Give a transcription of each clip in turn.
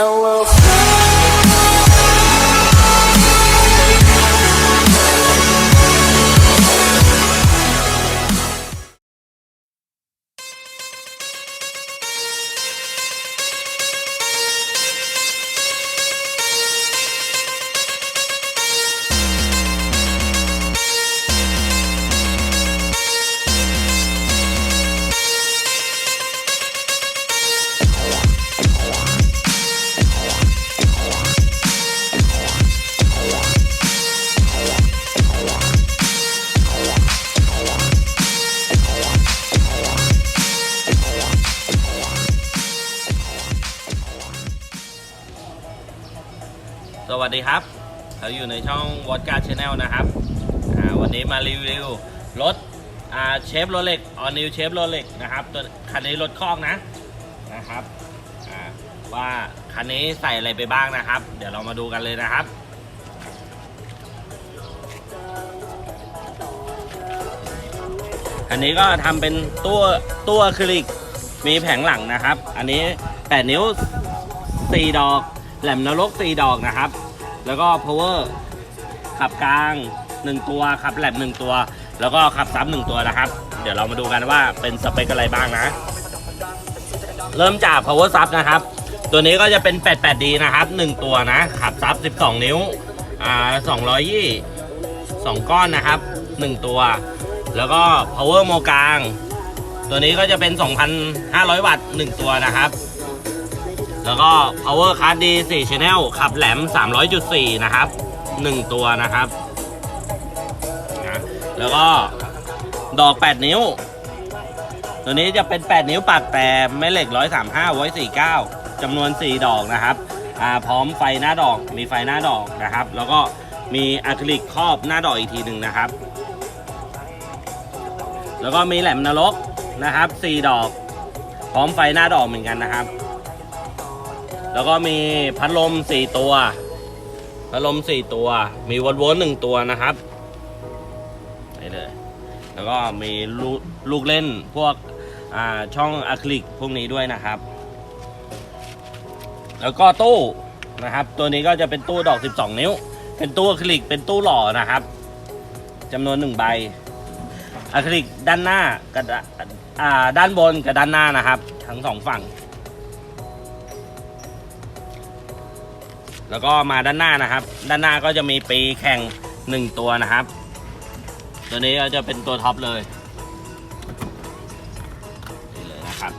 And we'll ครับเราอยู่ในช่องวอดการ์ชแนลนะครับวันนี้มารีวิวรถเชฟโรเล็กออนิวเชฟโรเล็กนะครับตัวคันนี้รถคอกนะนะครับว่าคันนี้ใส่อะไรไปบ้างนะครับ เดี๋ยวเรามาดูกันเลยนะครับอันนี้ก็ทำเป็นตัวตัวคลิกมีแผงหลังนะครับ อันนี้ 8 นิ้ว 4 ดอก แหลมนรก 4 ดอกนะครับ แล้วก็ power ขับกลาง 1 ตัวขับแหลม1ตัว แล้วก็ขับซ้ำหนึ่งตัวนะครับ เดี๋ยวเรามาดูกันว่าเป็นสเปคอะไรบ้างนะ เริ่มจาก power sub นะครับ ตัวนี้ก็จะเป็น 88D นะครับ 1 ตัวนะ ขับซับ 12 นิ้ว อ่า200ยี่2ก้อนนะครับ 1 ตัว แล้วก็ power โมกลาง ตัวนี้ก็จะเป็น 2,500 วัตต์ 1 ตัวนะครับ แล้วก็ power card D 4 channel ขับแหลม 300.4 นะครับ 1 ตัวนะครับนะแล้วก็ดอก 8 นิ้ว ตัวนี้จะเป็น 8 นิ้วปากแต่แม่เหล็ก 135ไว้49จำนวน 4 ดอกนะครับพร้อมไฟหน้าดอกมีไฟหน้าดอกนะครับ แล้วก็มีอะคริลิกครอบหน้าดอกอีกทีหนึ่งนะครับ แล้วก็มีแหลมนรกนะครับ4ดอก พร้อมไฟหน้าดอกเหมือนกันนะครับ แล้วก็มีพัดลม4ตัว พัดลม4ตัว มีวนวหนึ่งตัวนะครับนี่เลย แล้วก็มีลูกลูกเล่นพวกช่องอะคริลิกพวกนี้ด้วยนะครับ แล้วก็ตู้นะครับ ตัวนี้ก็จะเป็นตู้ดอก 12 นิ้ว เป็นตู้อะคริลิก เป็นตู้หล่อนะครับจำนวนหนึ่งใบอะคริลิกด้านหน้ากับด้านอ่าด้านบนกับด้านหน้านะครับ ทั้งสองฝั่ง แล้วก็มาด้านหน้านะครับ ด้านหน้าก็จะมีปีแข่งหนึ่งตัวนะครับ ตัวนี้ก็จะเป็นตัวท็อปเลยนี่เลยนะครับ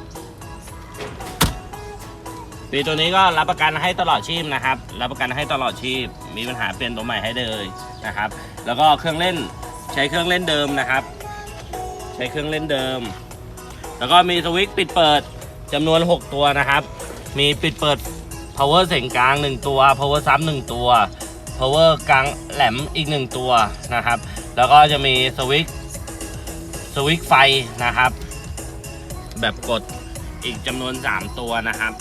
ปีตัวนี้ก็รับประกันให้ตลอดชีพนะครับ รับประกันให้ตลอดชีพ มีปัญหาเปลี่ยนตัวใหม่ให้เลยนะครับ แล้วก็เครื่องเล่นใช้เครื่องเล่นเดิมนะครับ ใช้เครื่องเล่นเดิม แล้วก็มีสวิตช์ปิดเปิดจำนวน 6 ตัวนะครับ มีปิดเปิด power เสียงกลาง 1 ตัว power ซ้ำ1ตัว power กลางแหลมอีก 1 ตัวนะครับ แล้วก็จะมีสวิตช์สวิตช์ไฟนะครับ แบบกดอีกจำนวน 3 ตัวนะครับ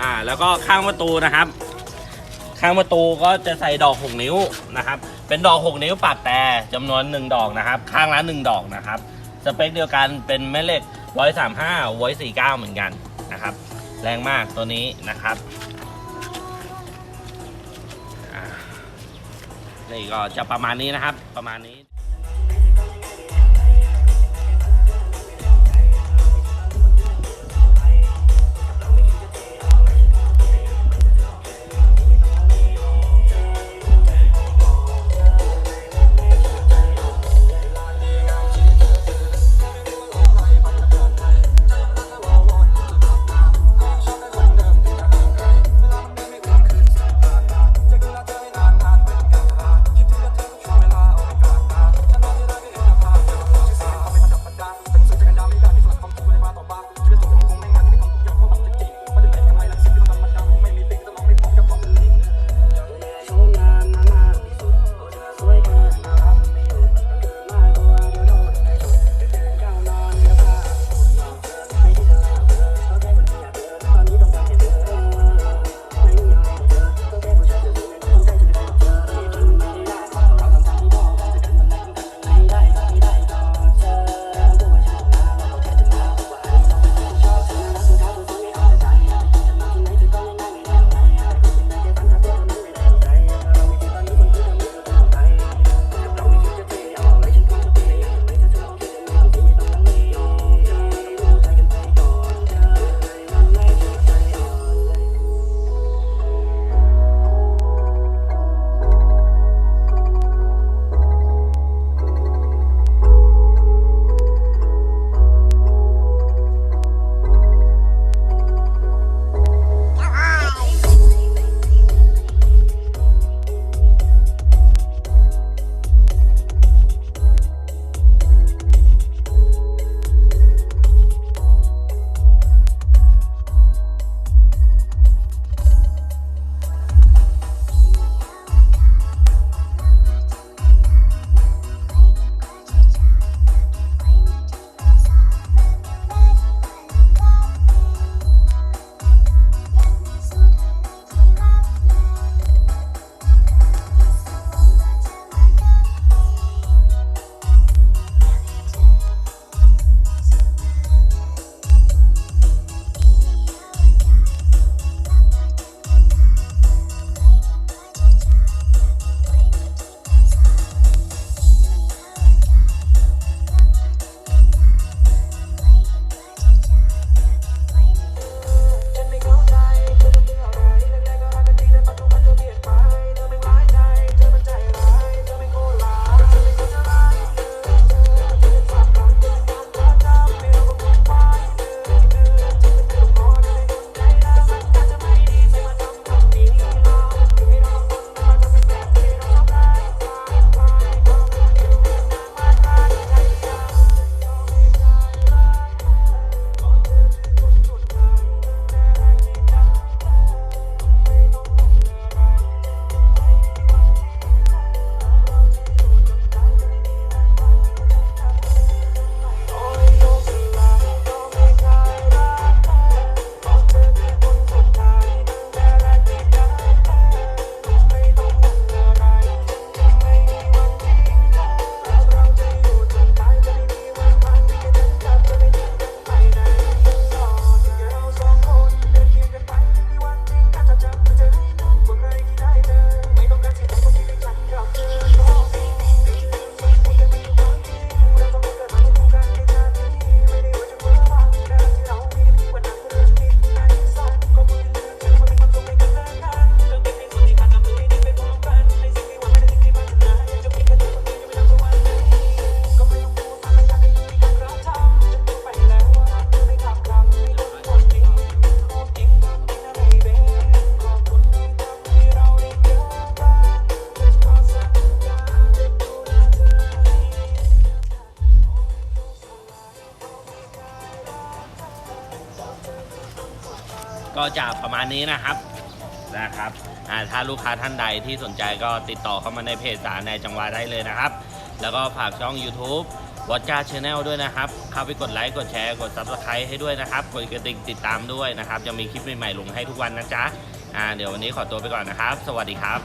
อ่าแล้วก็ข้างประตูนะครับ ข้างประตูก็จะใส่ดอก 6 นิ้วนะครับ เป็นดอก 6 นิ้วปากแต่จำนวน 1 ดอกนะครับ ข้างละ1ดอกนะครับ สเปคเดียวกันเป็นแม่เหล็ก135ไว้49 เหมือนกันนะครับ แรงมากตัวนี้นะครับนี่ก็จะประมาณนี้นะครับประมาณนี้ ก็จะประมาณนี้นะครับนะครับอ่าถ้าลูกค้าท่านใดที่สนใจก็ติดต่อเข้ามาในเพจสารในจังหวัดได้เลยนะครับ แล้วก็ฝากช่อง YouTube วอ c จ้าชาแนลด้วยนะครับ เข้าไปกดไลค์ กดแชร์ กด Subscribe ให้ด้วยนะครับ กดกระดิ่งติดตามด้วยนะครับ จะมีคลิปใหม่ๆลงให้ทุกวันนะจ๊ะ อ่า เดี๋ยววันนี้ขอตัวไปก่อนนะครับ สวัสดีครับ